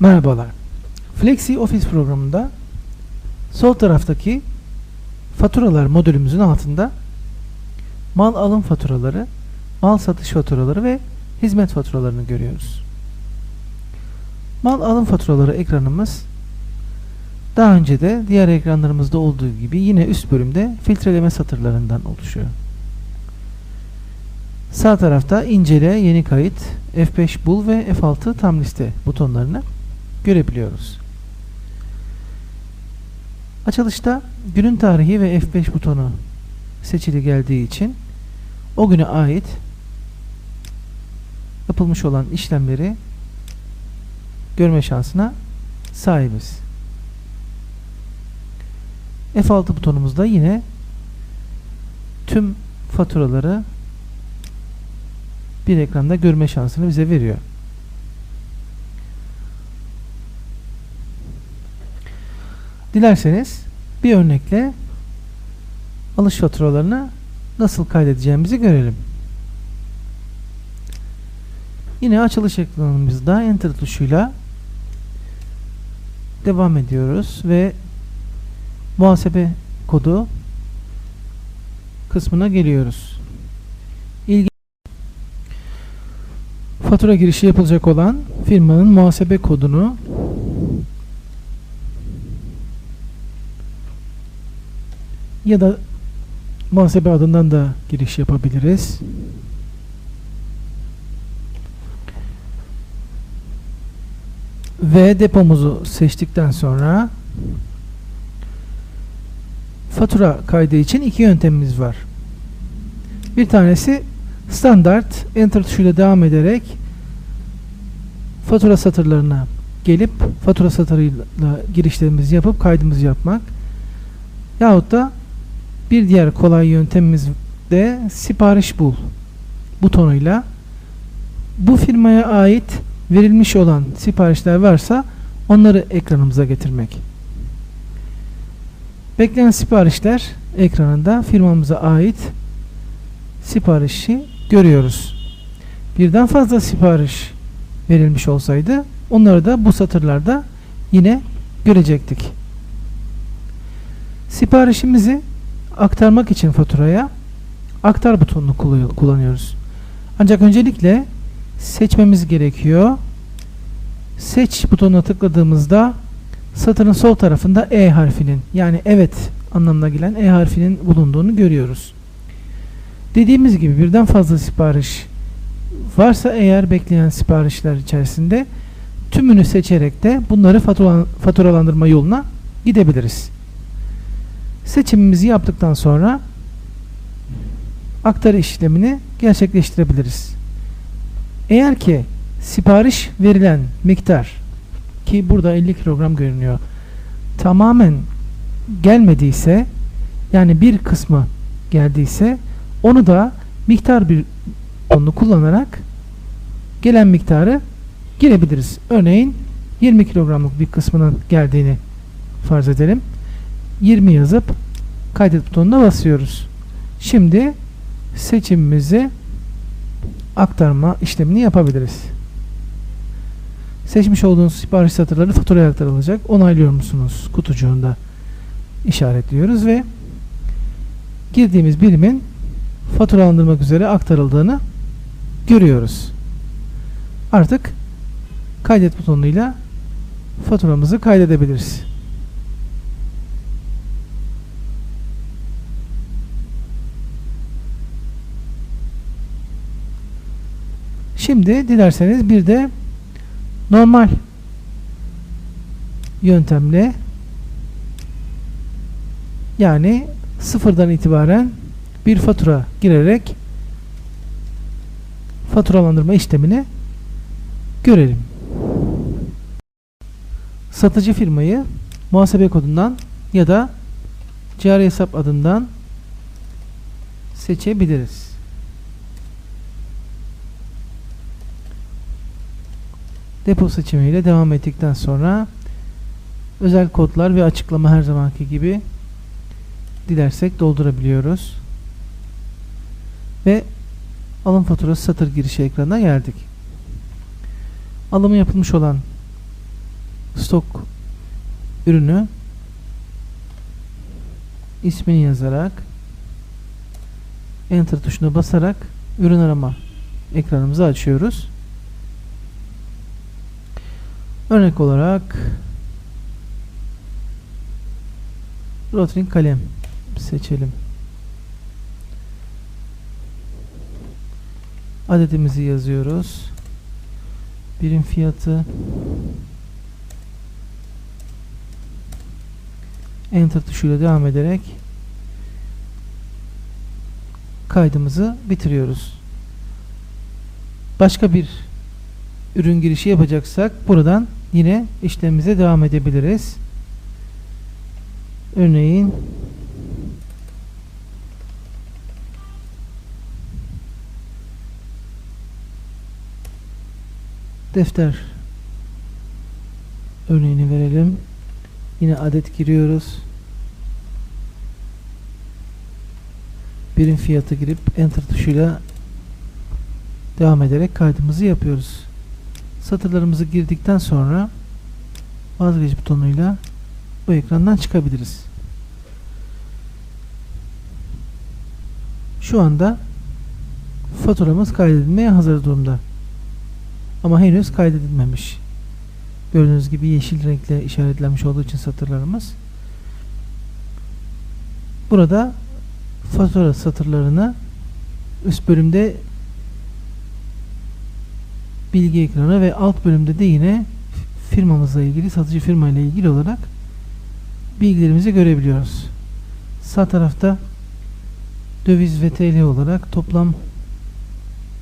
Merhabalar. Flexi Office programında sol taraftaki faturalar modülümüzün altında mal alım faturaları, mal satış faturaları ve hizmet faturalarını görüyoruz. Mal alım faturaları ekranımız daha önce de diğer ekranlarımızda olduğu gibi yine üst bölümde filtreleme satırlarından oluşuyor. Sağ tarafta incele, yeni kayıt, F5 bul ve F6 tam liste butonlarını görebiliyoruz. Açılışta günün tarihi ve F5 butonu seçili geldiği için o güne ait yapılmış olan işlemleri görme şansına sahibiz. F6 butonumuzda yine tüm faturaları bir ekranda görme şansını bize veriyor. Dilerseniz bir örnekle alış faturalarını nasıl kaydedeceğimizi görelim. Yine açılış ekranımızda Enter tuşuyla devam ediyoruz ve muhasebe kodu kısmına geliyoruz. İlgi fatura girişi yapılacak olan firmanın muhasebe kodunu ya da muhasebe adından da giriş yapabiliriz. Ve depomuzu seçtikten sonra fatura kaydı için iki yöntemimiz var. Bir tanesi standart enter tuşuyla devam ederek fatura satırlarına gelip fatura satırıyla girişlerimizi yapıp kaydımızı yapmak. Yahut da bir diğer kolay yöntemimiz de sipariş bul butonuyla bu firmaya ait verilmiş olan siparişler varsa onları ekranımıza getirmek. Beklenen siparişler ekranında firmamıza ait siparişi görüyoruz. Birden fazla sipariş verilmiş olsaydı onları da bu satırlarda yine görecektik. Siparişimizi aktarmak için faturaya aktar butonunu kullanıyoruz. Ancak öncelikle seçmemiz gerekiyor. Seç butonuna tıkladığımızda satırın sol tarafında E harfinin yani evet anlamına gelen E harfinin bulunduğunu görüyoruz. Dediğimiz gibi birden fazla sipariş varsa eğer bekleyen siparişler içerisinde tümünü seçerek de bunları faturalandırma yoluna gidebiliriz. Seçimimizi yaptıktan sonra aktarı işlemini gerçekleştirebiliriz. Eğer ki sipariş verilen miktar ki burada 50 kilogram görünüyor tamamen gelmediyse yani bir kısmı geldiyse onu da miktar bir onu kullanarak gelen miktarı girebiliriz. Örneğin 20 kilogramlık bir kısmının geldiğini farz edelim. 20 yazıp kaydet butonuna basıyoruz. Şimdi seçimimizi aktarma işlemini yapabiliriz. Seçmiş olduğunuz sipariş satırları faturaya aktarılacak. Onaylıyor musunuz? Kutucuğunda işaretliyoruz ve girdiğimiz birimin faturalandırmak üzere aktarıldığını görüyoruz. Artık kaydet butonuyla faturamızı kaydedebiliriz. Şimdi dilerseniz bir de normal yöntemle yani sıfırdan itibaren bir fatura girerek faturalandırma işlemini görelim. Satıcı firmayı muhasebe kodundan ya da cari hesap adından seçebiliriz. Depo seçimiyle devam ettikten sonra özel kodlar ve açıklama her zamanki gibi dilersek doldurabiliyoruz. Ve alım faturası satır girişi ekranına geldik. Alımı yapılmış olan stok ürünü ismini yazarak enter tuşuna basarak ürün arama ekranımızı açıyoruz. Örnek olarak Rotring kalem seçelim. Adetimizi yazıyoruz. Birim fiyatı Enter tuşuyla devam ederek kaydımızı bitiriyoruz. Başka bir ürün girişi yapacaksak buradan yine işlemimize devam edebiliriz. Örneğin defter örneğini verelim. Yine adet giriyoruz. Birim fiyatı girip enter tuşuyla devam ederek kaydımızı yapıyoruz. Satırlarımızı girdikten sonra vazgeç butonuyla bu ekrandan çıkabiliriz. Şu anda faturamız kaydedilmeye hazır durumda. Ama henüz kaydedilmemiş. Gördüğünüz gibi yeşil renkle işaretlenmiş olduğu için satırlarımız. Burada fatura satırlarını üst bölümde bilgi ekranı ve alt bölümde de yine firmamızla ilgili, satıcı firma ile ilgili olarak bilgilerimizi görebiliyoruz. Sağ tarafta döviz ve TL olarak toplam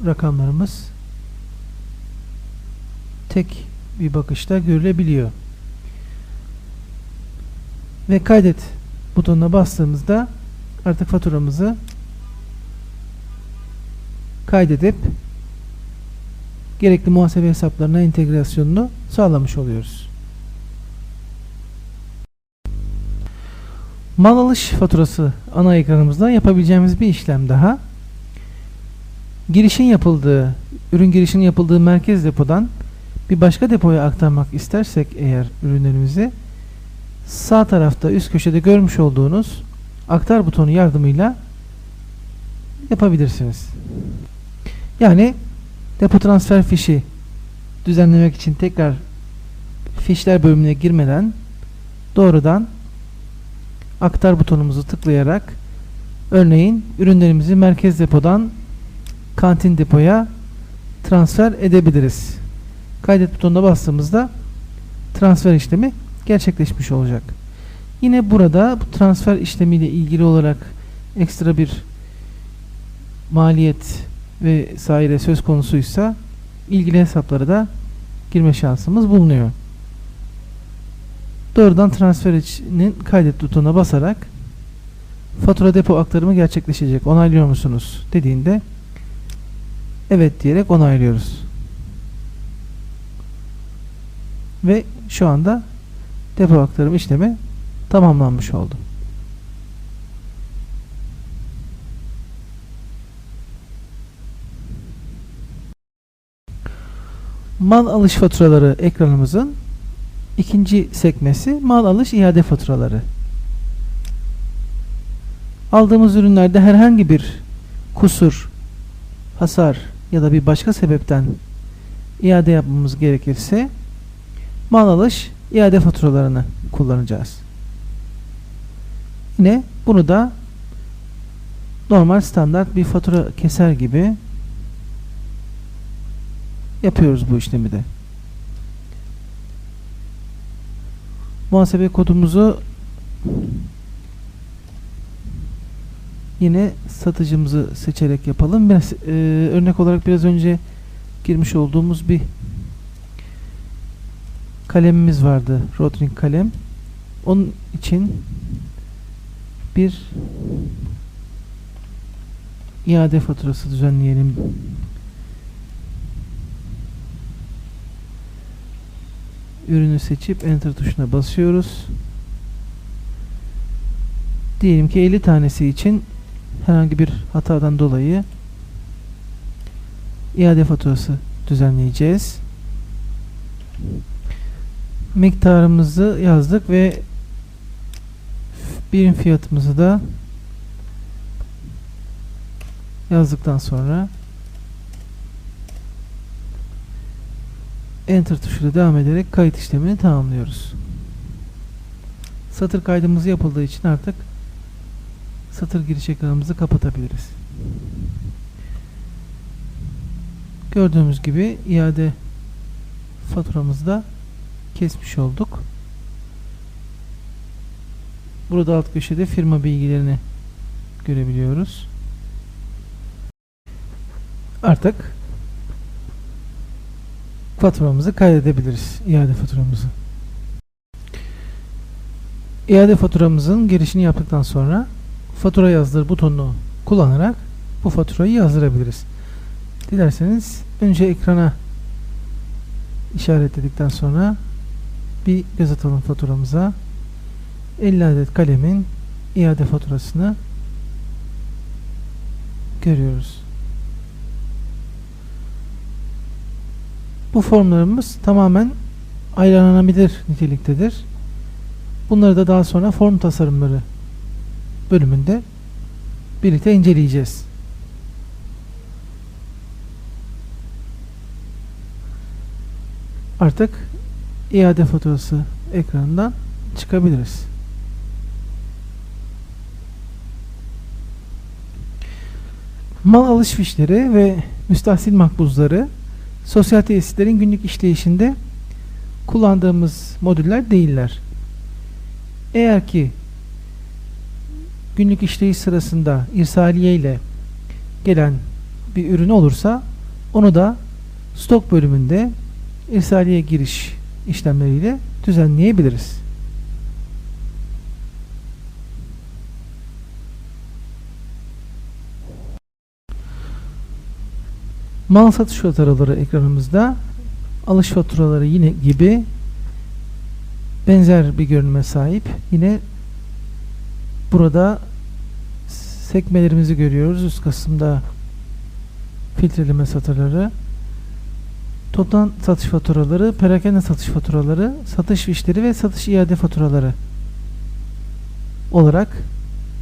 rakamlarımız tek bir bakışta görülebiliyor. Ve kaydet butonuna bastığımızda artık faturamızı kaydedip gerekli muhasebe hesaplarına entegrasyonunu sağlamış oluyoruz. Mal alış faturası ana ekranımızda yapabileceğimiz bir işlem daha. Girişin yapıldığı, ürün girişinin yapıldığı merkez depodan bir başka depoya aktarmak istersek eğer ürünlerimizi sağ tarafta üst köşede görmüş olduğunuz aktar butonu yardımıyla yapabilirsiniz. Yani depo transfer fişi düzenlemek için tekrar fişler bölümüne girmeden doğrudan aktar butonumuzu tıklayarak örneğin ürünlerimizi merkez depodan kantin depoya transfer edebiliriz. Kaydet butonuna bastığımızda transfer işlemi gerçekleşmiş olacak. Yine burada bu transfer işlemiyle ilgili olarak ekstra bir maliyet ve vesaire söz konusuysa ilgili hesaplara da girme şansımız bulunuyor. Doğrudan transfer içinin kaydet butonuna basarak fatura depo aktarımı gerçekleşecek. Onaylıyor musunuz? dediğinde evet diyerek onaylıyoruz. Ve şu anda depo aktarım işlemi tamamlanmış oldu. Mal alış faturaları ekranımızın ikinci sekmesi mal alış iade faturaları. Aldığımız ürünlerde herhangi bir kusur, hasar ya da bir başka sebepten iade yapmamız gerekirse mal alış iade faturalarını kullanacağız. Yine bunu da normal standart bir fatura keser gibi yapıyoruz bu işlemi de. Muhasebe kodumuzu yine satıcımızı seçerek yapalım. Biraz, e, örnek olarak biraz önce girmiş olduğumuz bir kalemimiz vardı. Rotring kalem. Onun için bir iade faturası düzenleyelim. Ürünü seçip enter tuşuna basıyoruz. Diyelim ki 50 tanesi için herhangi bir hatadan dolayı iade faturası düzenleyeceğiz. miktarımızı yazdık ve birim fiyatımızı da yazdıktan sonra Enter tuşuyla devam ederek kayıt işlemini tamamlıyoruz. Satır kaydımız yapıldığı için artık satır giriş ekranımızı kapatabiliriz. Gördüğümüz gibi iade faturamızı da kesmiş olduk. Burada alt köşede firma bilgilerini görebiliyoruz. Artık faturamızı kaydedebiliriz. iade faturamızı. İade faturamızın girişini yaptıktan sonra fatura yazdır butonunu kullanarak bu faturayı yazdırabiliriz. Dilerseniz önce ekrana işaretledikten sonra bir göz atalım faturamıza. 50 adet kalemin iade faturasını görüyoruz. Bu formlarımız tamamen ayarlanabilir niteliktedir. Bunları da daha sonra form tasarımları bölümünde birlikte inceleyeceğiz. Artık iade faturası ekranından çıkabiliriz. Mal alışverişleri ve müstahsil makbuzları sosyal tesislerin günlük işleyişinde kullandığımız modüller değiller. Eğer ki günlük işleyiş sırasında irsaliye ile gelen bir ürün olursa onu da stok bölümünde irsaliye giriş işlemleriyle düzenleyebiliriz. Mal satış faturaları ekranımızda alış faturaları yine gibi benzer bir görünüme sahip. Yine burada sekmelerimizi görüyoruz. Üst kısımda filtreleme satırları, toptan satış faturaları, perakende satış faturaları, satış fişleri ve satış iade faturaları olarak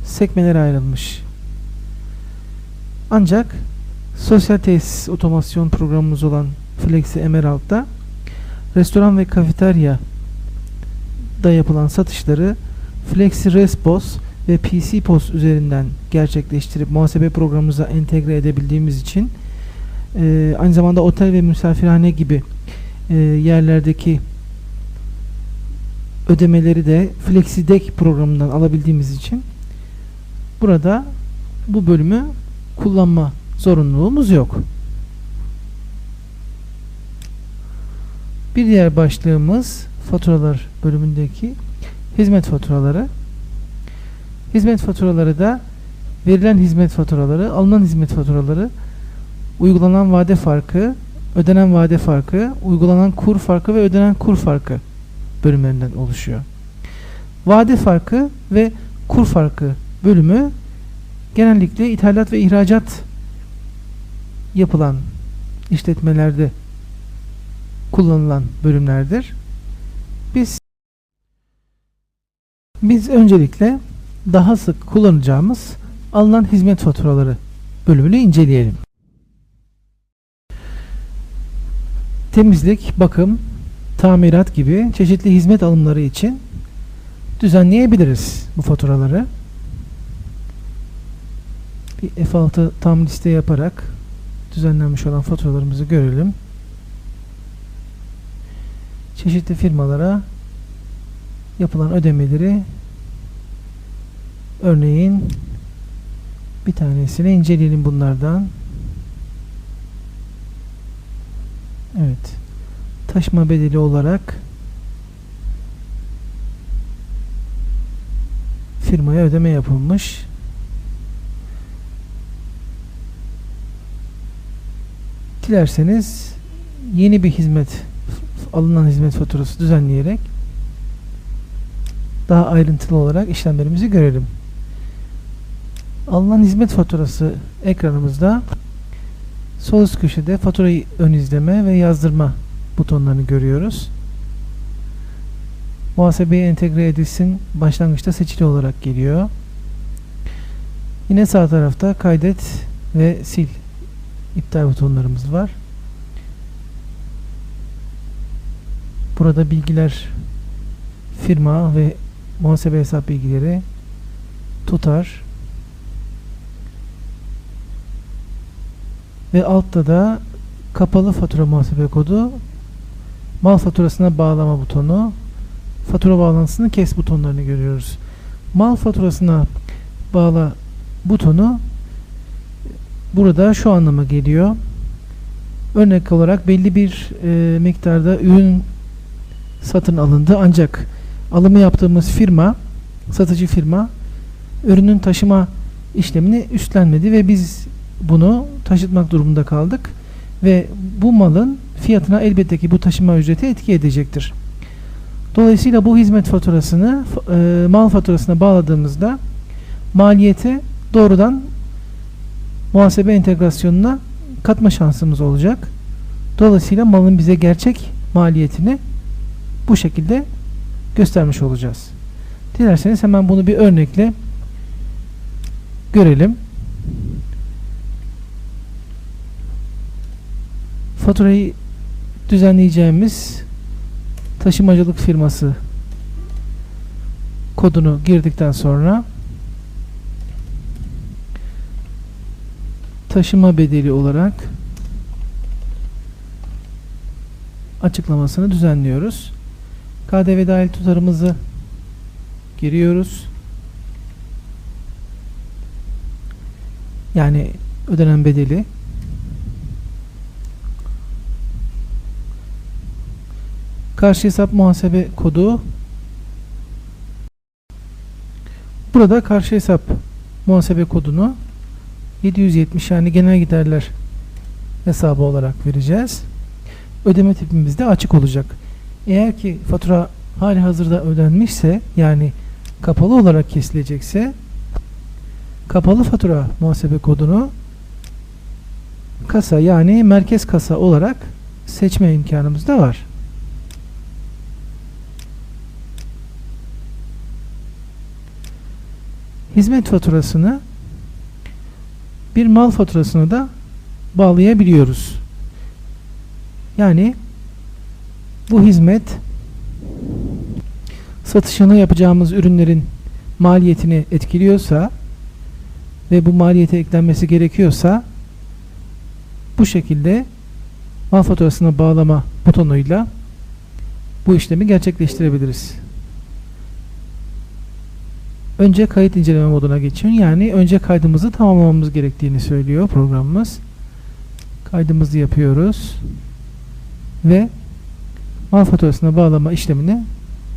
sekmelere ayrılmış. Ancak sosyal tesis otomasyon programımız olan Flexi Emerald'da restoran ve kafeterya da yapılan satışları Flexi Respos ve PC Post üzerinden gerçekleştirip muhasebe programımıza entegre edebildiğimiz için e, aynı zamanda otel ve misafirhane gibi e, yerlerdeki ödemeleri de FlexiDeck programından alabildiğimiz için burada bu bölümü kullanma zorunluluğumuz yok. Bir diğer başlığımız faturalar bölümündeki hizmet faturaları. Hizmet faturaları da verilen hizmet faturaları, alınan hizmet faturaları, uygulanan vade farkı, ödenen vade farkı, uygulanan kur farkı ve ödenen kur farkı bölümlerinden oluşuyor. Vade farkı ve kur farkı bölümü genellikle ithalat ve ihracat yapılan işletmelerde kullanılan bölümlerdir. Biz biz öncelikle daha sık kullanacağımız alınan hizmet faturaları bölümünü inceleyelim. Temizlik, bakım, tamirat gibi çeşitli hizmet alımları için düzenleyebiliriz bu faturaları. Bir F6 tam liste yaparak düzenlenmiş olan faturalarımızı görelim. Çeşitli firmalara yapılan ödemeleri örneğin bir tanesini inceleyelim bunlardan. Evet. Taşıma bedeli olarak firmaya ödeme yapılmış. Dilerseniz yeni bir hizmet alınan hizmet faturası düzenleyerek daha ayrıntılı olarak işlemlerimizi görelim. Alınan hizmet faturası ekranımızda sol üst köşede faturayı ön izleme ve yazdırma butonlarını görüyoruz. muhasebeye entegre edilsin başlangıçta seçili olarak geliyor. Yine sağ tarafta kaydet ve sil iptal butonlarımız var. Burada bilgiler firma ve muhasebe hesap bilgileri tutar ve altta da kapalı fatura muhasebe kodu mal faturasına bağlama butonu fatura bağlantısını kes butonlarını görüyoruz. Mal faturasına bağla butonu burada şu anlama geliyor. Örnek olarak belli bir e, miktarda ürün satın alındı ancak alımı yaptığımız firma satıcı firma ürünün taşıma işlemini üstlenmedi ve biz bunu taşıtmak durumunda kaldık ve bu malın fiyatına elbette ki bu taşıma ücreti etki edecektir. Dolayısıyla bu hizmet faturasını e, mal faturasına bağladığımızda maliyeti doğrudan muhasebe entegrasyonuna katma şansımız olacak. Dolayısıyla malın bize gerçek maliyetini bu şekilde göstermiş olacağız. Dilerseniz hemen bunu bir örnekle görelim. Faturayı düzenleyeceğimiz taşımacılık firması kodunu girdikten sonra taşıma bedeli olarak açıklamasını düzenliyoruz. KDV dahil tutarımızı giriyoruz. Yani ödenen bedeli Karşı hesap muhasebe kodu Burada karşı hesap muhasebe kodunu 770 yani genel giderler hesabı olarak vereceğiz. Ödeme tipimiz de açık olacak. Eğer ki fatura hali hazırda ödenmişse yani kapalı olarak kesilecekse kapalı fatura muhasebe kodunu kasa yani merkez kasa olarak seçme imkanımız da var. Hizmet faturasını bir mal faturasına da bağlayabiliyoruz. Yani bu hizmet satışını yapacağımız ürünlerin maliyetini etkiliyorsa ve bu maliyete eklenmesi gerekiyorsa bu şekilde mal faturasına bağlama butonuyla bu işlemi gerçekleştirebiliriz. Önce kayıt inceleme moduna geçin. Yani önce kaydımızı tamamlamamız gerektiğini söylüyor programımız. Kaydımızı yapıyoruz. Ve mal faturasına bağlama işlemine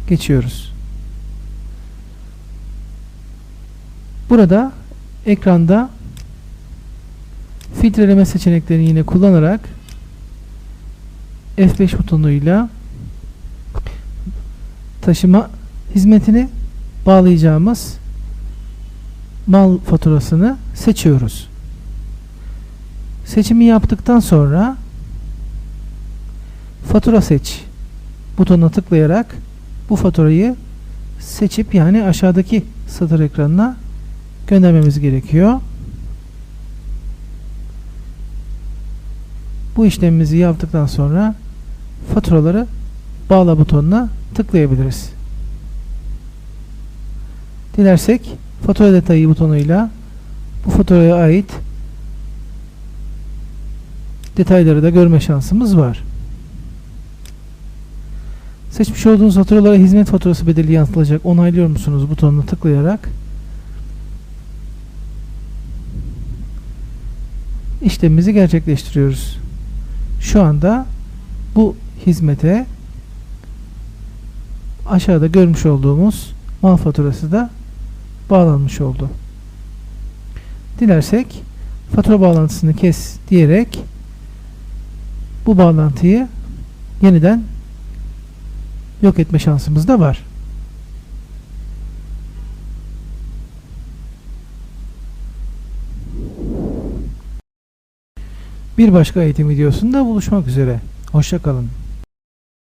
geçiyoruz. Burada ekranda filtreleme seçeneklerini yine kullanarak F5 butonuyla taşıma hizmetini bağlayacağımız mal faturasını seçiyoruz. Seçimi yaptıktan sonra fatura seç butonuna tıklayarak bu faturayı seçip yani aşağıdaki satır ekranına göndermemiz gerekiyor. Bu işlemimizi yaptıktan sonra faturaları bağla butonuna tıklayabiliriz. Dilersek fatura detayı butonuyla bu faturaya ait detayları da görme şansımız var. Seçmiş olduğunuz faturalara hizmet faturası bedeli yansıtılacak onaylıyor musunuz butonuna tıklayarak işlemimizi gerçekleştiriyoruz. Şu anda bu hizmete aşağıda görmüş olduğumuz mal faturası da bağlanmış oldu. Dilersek fatura bağlantısını kes diyerek bu bağlantıyı yeniden yok etme şansımız da var. Bir başka eğitim videosunda buluşmak üzere. Hoşçakalın.